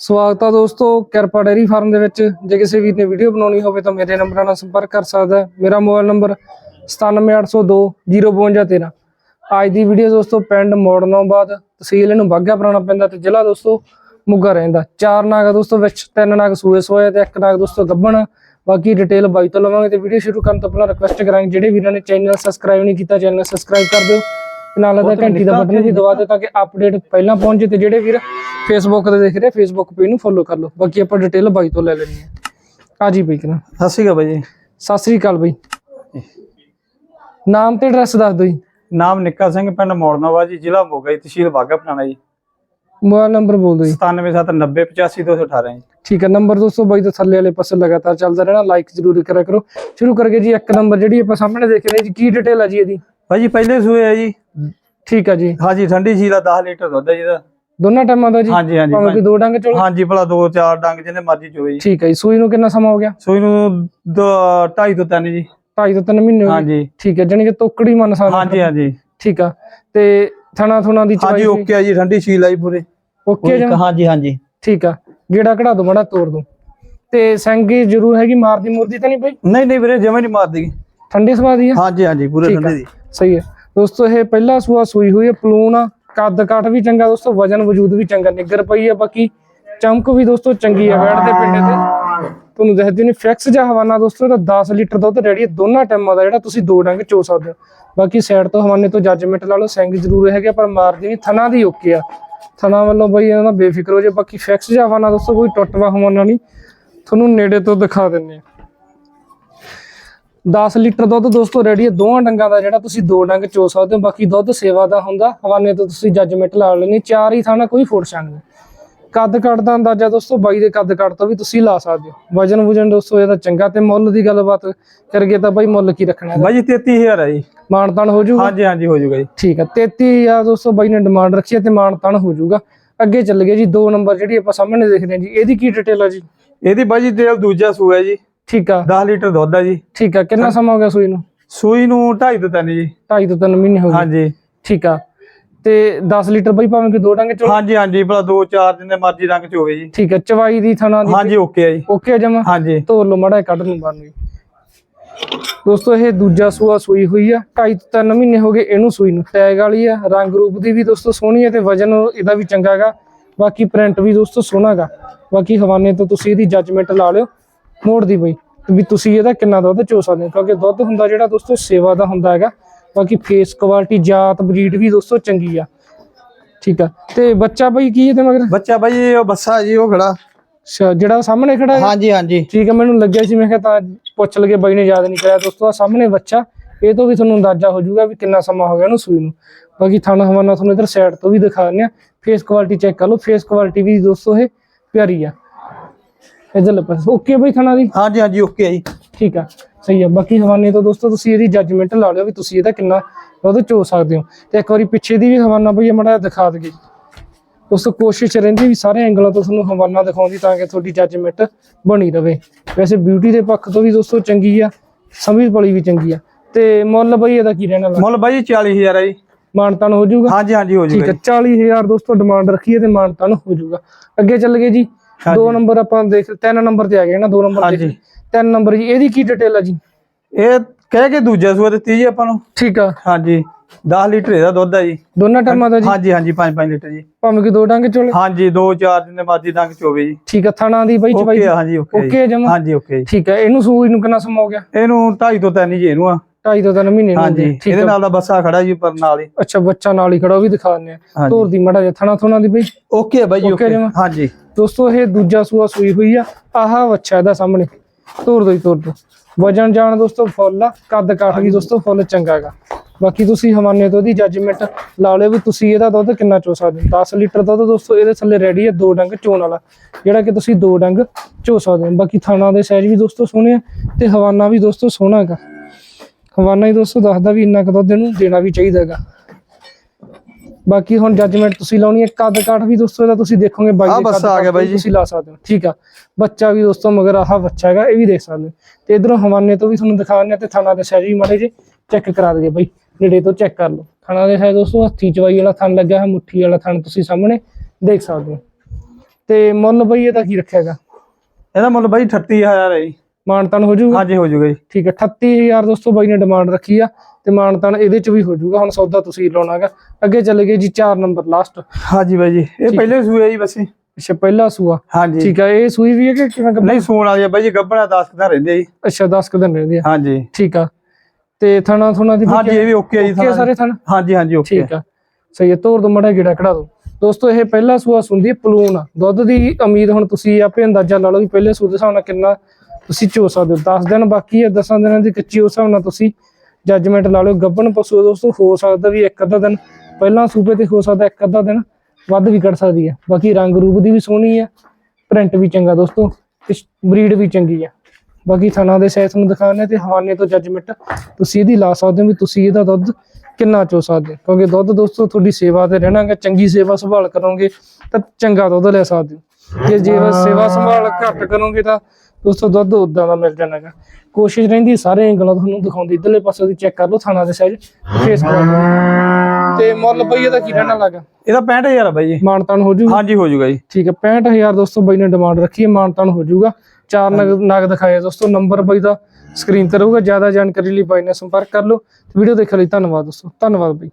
ਸਵਾਗਤ ਆ ਦੋਸਤੋ, ਕਿਰਪਾ ਡੈਰੀ ਫਾਰਮ ਦੇ ਵਿੱਚ। ਜੇ ਕਿਸੇ ਵੀਰ ਨੇ ਵੀਡੀਓ ਬਣਾਉਣੀ ਹੋਵੇ ਤਾਂ ਮੇਰੇ ਨੰਬਰਾਂ ਨਾਲ ਸੰਪਰਕ ਕਰ ਸਕਦਾ ਹੈ। ਮੇਰਾ ਮੋਬਾਈਲ ਨੰਬਰ 97802 05213 ਅੱਜ ਦੀ ਵੀਡੀਓ ਦੋਸਤੋ, ਪਿੰਡ ਮੋੜਨੋਂ ਤਹਿਸੀਲ ਇਹਨੂੰ ਬਾਘਾ ਪੁਰਾਣਾ ਪੈਂਦਾ ਤੇ ਜ਼ਿਲ੍ਹਾ ਦੋਸਤੋ, ਮੁੱਗਾ ਰਹਿੰਦਾ। ਚਾਰ ਨਾਗ ਦੋਸਤੋ ਵਿੱਚ, ਤਿੰਨ ਨਾਗ ਸੂਏ ਸੋਏ ਤੇ ਇੱਕ ਨਾਗ ਦੋਸਤੋ ਗੱਬਣ ਬਾਕੀ ਡਿਟੇਲ ਬਾਈ ਤੋਂ ਲਵਾਂਗੇ ਤੇ ਵੀਡੀਓ ਸ਼ੁਰੂ ਕਰਨ ਤੋਂ ਪਹਿਲਾਂ ਰਿਕੁਐਸਟ ਕਰਾਂਗੇ। ਜਿਹੜੇ ਵੀਰਾਂ ਨੇ ਚੈਨਲ ਸਬਸਕ੍ਰਾਈਬ ਨਹੀਂ ਕੀਤਾ ਚੈਨਲ ਸਬਸਕ੍ਰਾਈਬ ਕਰ ਦਿਓ। ਨਾਲ ਦਾ ਘੰਟੀ ਦਾ ਬਟਨ ਵੀ ਦਬਾ ਦਿਓ ਤਾਂ ਕਿ ਅਪਡੇਟ ਪਹਿਲਾਂ ਪਹੁੰਚੇ ਤੇ ਜਿਹੜੇ ਵੀਰ ਫੇਸਬੁੱਕ ਤੇ ਦੇਖ ਰਹੇ ਫੇਸਬੁੱਕ ਪੇਜ ਨੂੰ ਫੋਲੋ ਕਰ ਲਓ। ਬਾਕੀ ਆਪਾਂ ਡਿਟੇਲ ਬਾਈ ਤੋਂ ਲੈ ਲੈਣੀ ਹੈ। ਆ ਜੀ ਬਈ ਕਰਾਂ ਸਤਿ ਸ਼੍ਰੀ ਅਕਾਲ ਬਾਈ ਜੀ। ਸਤਿ ਸ੍ਰੀ ਅਕਾਲ ਬਈ। ਨਾਮ ਤੇ ਐਡਰੈਸ ਦੱਸ ਦਿਓ ਜੀ। ਨਾਮ ਨਿੱਕਾ ਸਿੰਘ ਪਿੰਡ ਮੋੜਨਾਵਾ ਜੀ ਜ਼ਿਲ੍ਹਾ ਮੋਗਾ ਜੀ ਤਹਿਸੀਲ ਬਾਗਾ ਪਟਾਣਾ ਜੀ। ਮੋਬਾਈਲ ਨੰਬਰ ਬੋਲ ਦਿਓ ਜੀ। 9779085218 ਜੀ। ਠੀਕ ਹੈ ਨੰਬਰ ਦੋਸਤੋ ਬਾਈ ਤੋਂ ਥੱਲੇ ਵਾਲੇ ਪਾਸੇ ਲਗਾਤਾਰ ਚੱਲਦਾ ਰਹਿਣਾ। ਲਾਈਕ ਜ਼ਰੂਰ ਕਰਿਆ ਕਰੋ। ਸ਼ੁਰੂ ਕਰਕੇ ਜੀ ਇੱਕ ਨੰਬਰ ਜਿਹੜੀ ਆਪਾਂ ਸਾਹਮਣੇ ਦੇਖ ਰਹੇ ਜੀ ਕੀ ਡਿਟੇਲ ਆ ਜੀ ਇਹਦੀ? ਬਾਈ ਜੀ ਪਹਿਲੇ ਸੂਏ ਆ ਜੀ। ਠੀਕ ਆ ਜੀ। ਹਾਂਜੀ ਠੰਡੀ ਸੀ ਦਾ 10 ਲੀਟਰ ਦੁੱਧ ਹੈ ਜੀ ਦਾ ਦੋਨਾਂ ਟਾਈਮਾਂ ਦਾ ਜੀ? ਹਾਂਜੀ ਹਾਂਜੀ ਭਾਵੇਂ ਕੋਈ ਦੋ ਡੰਗ ਚੋਲ ਹਾਂਜੀ ਭਲਾ ਦੋ ਚਾਰ ਡੰਗ ਜਿਹਨੇ ਮਰਜ਼ੀ ਚੋਵੇ ਜੀ। ਠੀਕ ਹੈ ਜੀ। ਸੂਈ ਨੂੰ ਕਿੰਨਾ ਸਮਾਂ ਹੋ ਗਿਆ? ਸੂਈ ਨੂੰ 2.5 ਤੋਂ 3 ਜੀ। ਢਾਈ ਤੋਂ ਤਿੰਨ ਮਹੀਨੇ ਹੋ ਗਏ। ਹਾਂਜੀ। ਠੀਕ ਹੈ ਜਾਨੀ ਕਿ ਤੋਕੜੀ ਮੰਨ ਸਕਦੇ ਹਾਂਜੀ ਹਾਂਜੀ। ਠੀਕ ਆ। ਤੇ ਥਣਾ ਥੁਣਾ ਦੀ ਹਾਂਜੀ ਚਵਾਈ ਓਕੇ ਆ ਜੀ ਠੰਡੀ ਸੀਲ ਆਈ ਪੂਰੇ। ਓਕੇ ਜਮ ਹਾਂਜੀ ਹਾਂਜੀ। ਠੀਕ ਆ। ਗੇੜਾ ਕਢਾ ਦੋ ਮੜਾ ਤੋੜ ਦੋ। ਤੇ ਸੰਗੀ ਜ਼ਰੂਰ ਹੈਗੀ ਮਾਰਦੀ ਮੁਰਦੀ ਤਾਂ ਨਹੀਂ ਬਈ? ਨਹੀਂ ਨਹੀਂ ਵੀਰੇ ਜਮੇ ਨਹੀਂ ਮਾਰਦੀ। ਠੰਡੇ ਸਵਾਦ ਆ? ਹਾਂਜੀ ਹਾਂਜੀ ਪੂਰੇ। ਠੰਡੇ ਦੀ। ਸਹੀ ਹੈ। ਦੋਸਤੋ, ਇਹ ਪਹਿਲਾ ਸੂਆ ਸੂਈ ਹੋਈ ਹੈ, ਪਲੂਨ ਆ, ਕੱਦ ਕਾਠ ਵੀ ਚੰਗਾ, ਦੋਸਤੋ, ਵਜਨ ਵਜੂਦ ਵੀ ਚੰਗਾ, ਨਿੱਗਰ ਪਈ ਹੈ ਬਾਕੀ ਚਮਕ ਵੀ ਦੋਸਤੋ ਚੰਗੀ ਹੈ ਵੈੜ ਦੇ ਪਿੰਡੇ ਤੇ। ਤੁਹਾਨੂੰ ਦੱਸਦੀ ਨਹੀਂ ਫਿਕਸ ਜਾਂ ਹਵਾਨਾ ਦੋਸਤੋ, ਇਹਦਾ 10 ਲੀਟਰ ਦੁੱਧ ਰੈਡੀ ਹੈ, ਦੋਨਾਂ ਟਾਈਮਾਂ ਦਾ ਜਿਹੜਾ ਤੁਸੀਂ ਦੋ ਡੰਗ ਚੋ ਸਕਦੇ ਹੋ। ਬਾਕੀ ਸਾਈਡ ਤੋਂ ਹਵਾਨੇ ਤੋਂ ਜੱਜਮੈਂਟ ਲਾ ਲਓ ਸਿੰਘ ਜ਼ਰੂਰ ਹੈਗੇ ਪਰ ਮਾਰਦੀ ਨਹੀਂ, ਥਣਾ ਦੀ ਓਕੇ ਆ। ਥਣਾ ਵੱਲੋਂ ਬਈ ਇਹਨਾਂ ਦਾ ਬੇਫਿਕਰ ਹੋ ਜੇ ਬਾਕੀ ਫਿਕਸ ਜਾਂ ਹਵਾਨਾ ਦੋਸਤੋ, ਕੋਈ ਟੁੱਟਵਾ ਹਵਾਨਾ ਨਹੀਂ। ਤੁਹਾਨੂੰ ਨੇੜੇ ਤੋਂ ਦਿਖਾ ਦਿੰਨੇ ਆ 10 ਲੀਟਰ ਦੁੱਧ ਦੋਸਤੋ ਰੈਡੀ ਹੈ ਦੋਹਾਂ ਡੰਗਾਂ ਦਾ ਜਿਹੜਾ ਤੁਸੀਂ ਦੋ ਡੰਗ ਚੋ ਸਕਦੇ ਹੋ ਬਾਕੀ ਦੁੱਧ ਸੇਵਾ ਦਾ ਹੁੰਦਾ ਹਵਾਨੇ ਤੋਂ ਤੁਸੀਂ ਜੱਜਮੈਂਟ ਲਾ ਲੈਣੀ ਚਾਰ ਹੀ ਥਾਣਾ ਕੋਈ ਫੋੜ ਛਾਂਗ ਨਹੀਂ। ਕੱਦ ਕੱਟ ਦਾ ਅੰਦਾਜ਼ਾ ਦੋਸਤੋ ਬਾਈ ਦੇ ਕੱਦ ਕੱਟ ਤੋਂ ਵੀ ਤੁਸੀਂ ਲਾ ਸਕਦੇ ਹੋ। ਵਜਨ ਵੁਜਨ ਦੋਸਤੋ ਇਹਦਾ ਚੰਗਾ ਤੇ ਮੁੱਲ ਦੀ ਗੱਲਬਾਤ ਕਰਗੇ ਤਾਂ ਬਾਈ ਮੁੱਲ ਕੀ ਰੱਖਣਾ ਹੈ ਬਾਈ ਜੀ 33000 ਹੈ ਜੀ। ਮਾਨਤਾਨ ਹੋ ਜਾਊਗਾ? ਹਾਂਜੀ ਹਾਂਜੀ ਹੋ ਜਾਊਗਾ ਜੀ। ਠੀਕ ਹੈ 33000 ਦੋਸਤੋ ਬਾਈ ਨੇ ਡਿਮਾਂਡ ਰੱਖੀ ਹੈ ਤੇ ਮਾਨਤਾਨ ਹੋ ਜਾਊਗਾ। ਅੱਗੇ ਚੱਲ ਗਏ ਜੀ ਦੋ ਨੰਬਰ ਜਿਹੜੀ ਆਪਾਂ ਸਾਹਮਣੇ ਦੇਖਦੇ ਹਾਂ ਜੀ ਇਹਦੀ ਕੀ ਡਿਟੇਲ ਆ ਜੀ? ਇਹਦੀ ਬਾਈ ਜੀ ਤੇਲ ਦੂਜਾ ਸੂਆ ਹੈ ਜੀ। ਠੀਕ ਆ। 10 ਲੀਟਰ ਦੁੱਧ ਹੈ ਜੀ। ਠੀਕ ਆ ਕਿੰਨਾ ਸਮਾਂ ਹੋ ਗਿਆ ਸੂਈ ਨੂੰ? ਸੂਈ ਨੂੰ 2.5 ਤੋਂ 3 ਜੀ। 2.5 ਤੋਂ 3 ਮਹੀਨੇ ਹੋ ਗਏ। ਹਾਂਜੀ। ਠੀਕ ਆ। ਤੇ 10 ਲੀਟਰ ਬਾਈ ਭਾਵੇਂ ਕਿ ਦੋ ਡੰਗ ਚੋ ਹਾਂਜੀ ਹਾਂਜੀ ਭਲਾ ਦੋ ਚਾਰ ਜਿੰਨੇ ਮਰਜ਼ੀ ਰੰਗ ਚ ਹੋਵੇ ਜੀ। ਠੀਕ ਹੈ ਚਵਾਈ ਦੀ ਥਣਾ ਦੀ ਹਾਂਜੀ ਓਕੇ ਹੈ ਜੀ। ਓਕੇ ਜਮਾ? ਹਾਂਜੀ। ਤੋਰ ਲੋ ਮੜਾ ਕੱਢ ਨੂੰ ਬਾਹਰ ਨੂੰ। ਦੋਸਤੋ ਇਹ ਦੂਜਾ ਸੂਆ ਸੂਈ ਹੋਈ ਆ। ਢਾਈ ਤੋਂ ਤਿੰਨ ਮਹੀਨੇ ਹੋ ਗਏ ਇਹਨੂੰ ਸੂਈ ਨੂੰ। ਟੈਗ ਵਾਲੀ ਆ ਰੰਗ ਰੂਪ ਦੀ ਵੀ ਦੋਸਤੋ ਸੋਹਣੀ ਹੈ ਤੇ ਵਜਨ ਇਹਦਾ ਵੀ ਚੰਗਾ ਹੈਗਾ ਬਾਕੀ ਪ੍ਰਿੰਟ ਵੀ ਦੋਸਤੋ ਸੋਹਣਾ ਹੈਗਾ ਬਾਕੀ ਹਵਾਨੇ ਤੋਂ ਤੁਸੀਂ ਇਹਦੀ ਜੱਜਮੈਂਟ ਲਾ ਲਿਓ। ਮੋੜ ਦੀ ਬਈ। ਵੀ ਤੁਸੀਂ ਇਹਦਾ ਕਿੰਨਾ ਦੁੱਧ ਚੋ ਸਕਦੇ ਹੋ ਕਿਉਂਕਿ ਦੁੱਧ ਹੁੰਦਾ ਜਿਹੜਾ ਦੋਸਤੋ ਸੇਵਾ ਦਾ ਹੁੰਦਾ ਹੈਗਾ। ਬਾਕੀ ਫੇਸ ਕੁਆਲਿਟੀ ਜਾਤ ਬਰੀਡ ਵੀ ਦੋਸਤੋ ਚੰਗੀ ਆ। ਠੀਕ ਆ। ਤੇ ਬੱਚਾ ਬਈ ਕੀ ਇਹਦੇ ਮਗਰ? ਬੱਚਾ ਬਾਈ ਉਹ ਬੱਸਾ ਜੀ ਉਹ ਖੜਾ। ਅੱਛਾ, ਜਿਹੜਾ ਸਾਹਮਣੇ ਖੜਾ ਹੈ? ਹਾਂਜੀ ਹਾਂਜੀ। ਠੀਕ ਹੈ ਮੈਨੂੰ ਲੱਗਿਆ ਸੀ ਮੈਂ ਕਿਹਾ ਤਾਂ ਪੁੱਛ ਲਗੇ ਬਾਈ ਨੇ ਯਾਦ ਨਹੀਂ ਕਰਿਆ। ਦੋਸਤੋ ਆਹ ਸਾਹਮਣੇ ਬੱਚਾ ਇਹ ਤੋਂ ਵੀ ਤੁਹਾਨੂੰ ਅੰਦਾਜ਼ਾ ਹੋ ਜਾਊਗਾ ਵੀ ਕਿੰਨਾ ਸਮਾਂ ਹੋ ਗਿਆ ਉਹਨੂੰ ਸੂਈ ਨੂੰ। ਬਾਕੀ ਥਾਣਾ ਹਵਾਨਾ ਤੁਹਾਨੂੰ ਇਧਰ ਸਾਈਡ ਤੋਂ ਵੀ ਦਿਖਾ ਦਿੰਦੇ ਆ ਫੇਸ ਕੁਆਲਿਟੀ ਚੈੱਕ ਕਰ ਲਓ। ਫੇਸ ਕੁਆਲਿਟੀ ਵੀ ਦੋਸਤੋ ਇਹ ਪਿਆਰੀ ਆ। ਇਧਰ ਲੈ ਪਾਸੇ। ਓਕੇ ਬਾਈ ਥਾਣਾ ਦੀ? ਹਾਂਜੀ ਹਾਂਜੀ ਓਕੇ ਹੈ ਜੀ। ਠੀਕ ਆ ਸਹੀ ਆ। ਬਾਕੀ ਹਵਾਨੇ ਤੋਂ ਦੋਸਤੋ ਤੁਸੀਂ ਇਹਦੀ ਜੱਜਮੈਂਟ ਲਾ ਲਿਓ ਵੀ ਤੁਸੀਂ ਇਹਦਾ ਕਿੰਨਾ ਦੁੱਧ ਚੋ ਸਕਦੇ ਹੋ। ਤੇ ਇੱਕ ਵਾਰੀ ਪਿੱਛੇ ਦੀ ਵੀ ਹਵਾਨਾ ਬਈ ਮੜਾ ਦਿਖਾ ਦਈਏ। ਦੋਸਤੋ ਕੋਸ਼ਿਸ਼ ਰਹਿੰਦੀ ਵੀ ਸਾਰੇ ਐਂਗਲਾਂ ਤੋਂ ਤੁਹਾਨੂੰ ਹਵਾਨਾ ਦਿਖਾਉਂਦੀ ਤਾਂ ਕਿ ਤੁਹਾਡੀ ਜੱਜਮੈਂਟ ਬਣੀ ਰਵੇ। ਵੈਸੇ ਬਿਊਟੀ ਦੇ ਪੱਖ ਤੋਂ ਵੀ ਦੋਸਤੋ ਚੰਗੀ ਆ ਸਮਝ ਬੜੀ ਵੀ ਚੰਗੀ ਆ। ਤੇ ਮੁੱਲ ਬਈ ਇਹਦਾ ਕੀ ਰਹਿਣਾ ਮੁੱਲ ਬਾਈ ਜੀ 40000 ਹੈ ਜੀ। ਮਾਨਤਾਨ ਹੋ ਜਾਊਗਾ। ਹਾਂਜੀ ਹਾਂਜੀ ਹੋ ਠੀਕ ਜਾਊਗਾ ਹੈ 40000 ਦੋਸਤੋ ਡਿਮਾਂਡ ਰੱਖੀ ਹੈ ਤੇ ਮਾਨਤਾਨ ਹੋ ਜਾਊਗਾ। ਅੱਗੇ ਚੱਲ ਗਏ ਜੀ। ਦੋ ਨੰਬਰ ਆਪਾਂ ਦੇਖ ਤਿੰਨ ਨੰਬਰ ਤੇ ਆ ਗਏ ਨਾ ਦੋ ਨੰਬਰ ਹਾਂਜੀ। ਦੇਖ ਤਿੰਨ ਨੰਬਰ ਜੀ ਇਹਦੀ ਕੀ ਡਿਟੇਲ ਆ ਜੀ? ਇਹ ਕਹਿ ਕੇ ਦੂਜਾ ਸੂਆ ਦਿੱਤੀ ਜੀ ਆਪਾਂ ਨੂੰ। ਠੀਕ ਆ। ਹਾਂਜੀ 10 ਲੀਟਰ ਇਹਦਾ ਦੁੱਧ ਹੈ ਜੀ। ਦੋਨਾਂ ਟਾਈਮਾਂ ਦਾ ਜੀ? ਹਾਂਜੀ ਹਾਂਜੀ 5-5 ਲੀਟਰ ਜੀ। ਭਾਵੇਂ ਕਿ ਦੋ ਡੰਗ ਚੋਲੇ? ਹਾਂਜੀ ਦੋ ਚਾਰ ਜਿੰਨੇ ਮਰਜ਼ੀ ਰੰਗ ਚ ਹੋਵੇ ਜੀ। ਠੀਕ ਆ ਥਾਣਾ ਦੀ ਬਈ ਚਵਾਈ ਓਕੇ ਹਾਂਜੀ ਓਕੇ ਓਕੇ ਜਮਾ? ਹਾਂਜੀ ਓਕੇ ਜੀ। ਠੀਕ ਆ ਇਹਨੂੰ ਸੂਈ ਨੂੰ ਕਿੰਨਾ ਸਮਾਂ ਹੋ ਗਿਆ? ਇਹਨੂੰ 2.5 ਤੋਂ 3 ਜੀ ਇਹਨੂੰ ਆ। ਢਾਈ ਤੋਂ ਤਿੰਨ ਮਹੀਨੇ ਹਾਂਜੀ ਇਹਦੇ ਨਾਲ ਦਾ ਬੱਸਾ ਖੜਾ ਜੀ ਪਰ ਨਾਲ ਹੀ। ਅੱਛਾ ਬੱਚਾ ਨਾਲ ਹੀ ਖੜਾ ਉਹ ਵੀ ਦਿਖਾ ਦਿੰਦੇ ਆ। ਧੋਰ ਦੀ ਮੜਾ ਜਿਹਾ ਥਣਾ ਥੁਣਾ ਦੀ ਬਈ। Okay bye okay. ਹਾਂਜੀ। ਦੋਸਤੋ ਇਹ ਦੂਜਾ ਸੂਆ ਸੂਈ ਹੋਈ ਆ। ਆਹ ਬੱਚਾ ਇਹਦਾ ਸਾਹਮਣੇ। ਧੋਰ ਦੋ ਹੀ ਧੋਰ ਦੋ। ਵਜਨ ਜਾਣ ਦੋਸਤੋ ਫੁੱਲ ਆ। ਕੱਦ ਕਾਠ ਵੀ ਦੋਸਤੋ ਫੁੱਲ ਚੰਗਾ ਹੈਗਾ। ਬਾਕੀ ਤੁਸੀਂ ਹਵਾਨੇ ਤੋਂ ਦੀ ਜੱਜਮੈਂਟ ਲਾ ਲਿਓ ਵੀ ਤੁਸੀਂ ਇਹਦਾ ਦੁੱਧ ਕਿੰਨਾ ਚੋ ਸਕਦੇ ਹੋ। 10 ਲੀਟਰ ਦੁੱਧ ਦੋਸਤੋ ਇਹਦੇ ਥੱਲੇ ਰੈਡੀ ਹੈ ਦੋ ਡੰਗ ਚੋਣ ਵਾਲਾ। ਜਿਹੜਾ ਕਿ ਤੁਸੀਂ ਦੋ ਡੰਗ ਚੋ ਸਕਦੇ ਹੋ। ਬਾਕੀ ਥਾਣਾ ਦੇ ਸਾਈਜ਼ ਵੀ ਦੋਸਤੋ ਸੋਹਣੇ ਆ ਤੇ ਹਵਾਨਾ ਵੀ ਦੋਸਤੋ ਸੋਹਣਾ ਹੈਗਾ। ਹਵਾਨਾ ਹੀ ਦੋਸਤੋ ਦੱਸਦਾ ਵੀ ਇੰਨਾ ਕੁ ਦੁੱਧ ਇਹਨੂੰ ਦੇਣਾ ਵੀ ਚਾਹੀਦਾ ਹੈਗਾ। ਬਾਕੀ ਹੁਣ ਜੱਜਮੈਂਟ ਤੁਸੀਂ ਲਾਉਣੀ ਹੈ ਕੱਦ ਕਾਠ ਵੀ ਦੋਸਤੋ ਇਹਦਾ ਤੁਸੀਂ ਦੇਖੋਗੇ ਬਾਈ ਦੇ ਕੱਦ ਬੱਚਾ ਆ ਗਿਆ ਬਾਈ ਜੀ। ਤੁਸੀਂ ਲਾ ਸਕਦੇ ਹੋ ਠੀਕ ਆ। ਬੱਚਾ ਵੀ ਦੋਸਤੋ ਮਗਰ ਆਹ ਬੱਚਾ ਹੈਗਾ ਇਹ ਵੀ ਦੇਖ ਸਕਦੇ ਤੇ ਇਧਰੋਂ ਹਵਾਨੇ ਤੋਂ ਵੀ ਤੁਹਾਨੂੰ ਆ ਤੇ ਥਾਣਾ ਦੇ ਸਾਈਜ਼ ਵੀ ਮਾੜੇ ਜੇ ਚੈੱਕ ਕਰਾ ਦਈਏ ਬਾਈ। ਨੇੜੇ ਤੋਂ ਚੈੱਕ ਕਰ ਲਓ। ਥਾਣਾ ਦੇ ਸਾਈਜ਼ ਦੋਸਤੋ ਹੱਥੀ ਚਵਾਈ ਵਾਲਾ ਥਣ ਲੱਗਾ ਹੈ ਮੁੱਠੀ ਵਾਲਾ ਥਣ ਤੁਸੀਂ ਸਾਹਮਣੇ ਦੇਖ ਸਕਦੇ ਹੋ। ਤੇ ਮੁੱਲ ਬਈ ਇਹਦਾ ਕੀ ਰੱਖਿਆਗਾ ਇਹਦਾ ਮੁੱਲ ਬਾਈ 38000 ਹੈ ਜੀ। ਮਾਨਤਾਨ ਹੋ ਜਾਊਗਾ। ਹਾਂਜੀ ਹੋ ਜੂਗਾ ਜੀ। ਠੀਕ ਹੈ 38000 ਦੋਸਤੋ ਬਾਈ ਨੇ ਡਿਮਾਂਡ ਰੱਖੀ ਆ ਤੇ ਮਾਨਤਾਨ ਇਹਦੇ ਚ ਵੀ ਹੋ ਜਾਊਗਾ। ਹੁਣ ਸੌਦਾ ਤੁਸੀਂ ਲਾਉਣਾਗਾ ਅੱਗੇ ਚੱਲੇ ਗਏ ਜੀ 4 ਨੰਬਰ ਲਾਸਟ ਹਾਂਜੀ ਬਾਈ ਜੀ ਇਹ ਪਹਿਲੇ ਸੂਏ ਜੀ ਬਸੇ ਅੱਛਾ ਪਹਿਲਾ ਸੂਆ। ਹਾਂਜੀ। ਠੀਕ ਹੈ ਇਹ ਸੂਈ ਵੀ ਹੈ ਕਿ ਕਿਵੇਂ ਗੱਭਣ? ਨਹੀਂ ਸੂਣ ਵਾਲੀ ਆ ਬਾਈ ਜੀ ਗੱਬਣਾ 10 ਦਿਨ ਰਹਿੰਦੇ ਆ ਜੀ। ਅੱਛਾ 10 ਕੁ ਦਿਨ ਰਹਿੰਦੇ ਆ। ਹਾਂਜੀ। ਠੀਕ ਆ। ਤੇ ਥਣਾ ਥੁਣਾ ਦੀ ਹਾਂਜੀ ਇਹ ਵੀ ਓਕੇ ਆ ਜੀ ਓਕੇ ਸਾਰੇ ਥਣ? ਹਾਂਜੀ ਹਾਂਜੀ ਓਕੇ ਠੀਕ ਆ। ਸਹੀ ਹੈ ਤੋਰ ਦੋ ਮੜਾ ਗੇੜਾ ਕਢਾ ਦੋ। ਦੋਸਤੋ ਇਹ ਪਹਿਲਾ ਸੂਆ ਸੁੰਦੀ ਪਲੂਨ। ਆ। ਦੁੱਧ ਦੀ ਉਮੀਦ ਹੁਣ ਤੁਸੀਂ ਆਪੇ ਅੰਦਾਜ਼ਾ ਲਾ ਲਓ ਵੀ ਪਹਿਲੇ ਸੂਏ ਦੇ ਹਿਸਾਬ ਨਾਲ ਕਿੰਨਾ ਤੁਸੀਂ ਚੋ ਸਕਦੇ ਹੋ 10 ਦਿਨ ਬਾਕੀ ਹੈ 10 ਦਿਨਾਂ ਦੀ ਕੱਚੀ ਉਸ ਹਿਸਾਬ ਨਾਲ ਤੁਸੀਂ ਜੱਜਮੈਂਟ ਲਾ ਲਓ। ਗੱਬਣ ਪਸ਼ੂ ਦੋਸਤੋ, ਹੋ ਸਕਦਾ ਵੀ ਇੱਕ ਅੱਧਾ ਦਿਨ, ਪਹਿਲਾਂ ਸੂਬੇ ਤੇ ਹੋ ਸਕਦਾ ਇੱਕ ਅੱਧਾ ਦਿਨ ਵੱਧ ਵੀ ਕੱਢ ਸਕਦੀ ਹੈ ਬਾਕੀ ਰੰਗ ਰੂਪ ਦੀ ਵੀ ਸੋਹਣੀ ਹੈ ਪ੍ਰਿੰਟ ਵੀ ਚੰਗਾ ਦੋਸਤੋ, ਤੇ ਬਰੀਡ ਵੀ ਚੰਗੀ ਹੈ ਬਾਕੀ ਥਣਾ ਦੇ ਸਾਈਜ਼ ਨੂੰ ਦਿਖਾਣੇ ਤੇ ਹਵਾਨੇ ਤੋਂ ਜੱਜਮੈਂਟ ਤੁਸੀਂ ਇਹਦੀ ਲਾ ਸਕਦੇ ਹੋ ਵੀ ਤੁਸੀਂ ਇਹਦਾ ਦੁੱਧ ਕਿੰਨਾ ਚੋ ਸਕਦੇ ਹੋ। ਕਿਉਂਕਿ ਦੁੱਧ ਦੋਸਤੋ ਤੁਹਾਡੀ ਸੇਵਾ ਤੇ ਰਹਿਣਾਗਾ, ਚੰਗੀ ਸੇਵਾ ਸੰਭਾਲ ਕਰੋਗੇ, ਤਾਂ ਚੰਗਾ ਦੁੱਧ ਲੈ ਸਕਦੇ ਹੋ। ਜੇ ਜੇ ਸੇਵਾ ਸੰਭਾਲ ਘੱਟ ਕਰੋਗੇ ਤਾਂ ਦੋਸਤੋ ਦੁੱਧ ਉਦਾਂ ਦਾ ਮਿਲ ਜਾਣਾਗਾ ਕੋਸ਼ਿਸ਼ ਰਹਿੰਦੀ ਸਾਰੇ ਐਂਗਲਾਂ ਤੁਹਾਨੂੰ ਦਿਖਾਉਂਦੀ ਇਧਰਲੇ ਪਾਸੇ ਦੀ ਚੈੱਕ ਕਰ ਲਓ ਥਾਣਾ ਦੇ ਸਾਈਜ਼ ਫੇਸ ਲਓ ਤੇ ਮੁੱਲ ਬਈ ਇਹਦਾ ਕੀ ਰਹਿਣਾ ਲੱਗਾ ਇਹਦਾ 65000 ਆ ਬਾਈ ਜੀ। ਮਾਨਤਾਨ ਹੋ ਜੂਗਾ ਹਾਂਜੀ ਹੋ ਜੂਗਾ ਜੀ। ਠੀਕ ਹੈ 65000 ਦੋਸਤੋ ਬਾਈ ਨੇ ਡਿਮਾਂਡ ਰੱਖੀ ਹੈ ਮਾਨਤਾਨ ਹੋ ਜਾਊਗਾ। ਚਾਰ ਨਗ ਨਗ ਦਿਖਾਏ ਦੋਸਤੋ ਨੰਬਰ ਬਾਈ ਦਾ ਸਕਰੀਨ ਤੇ ਰਹੂਗਾ ਜ਼ਿਆਦਾ ਜਾਣਕਾਰੀ ਲਈ ਬਾਈ ਨਾਲ ਸੰਪਰਕ ਕਰ ਲਓ। ਵੀਡੀਓ ਦੇਖਣ ਲਈ ਧੰਨਵਾਦ ਦੋਸਤੋ ਧੰਨਵਾਦ ਬਾਈ।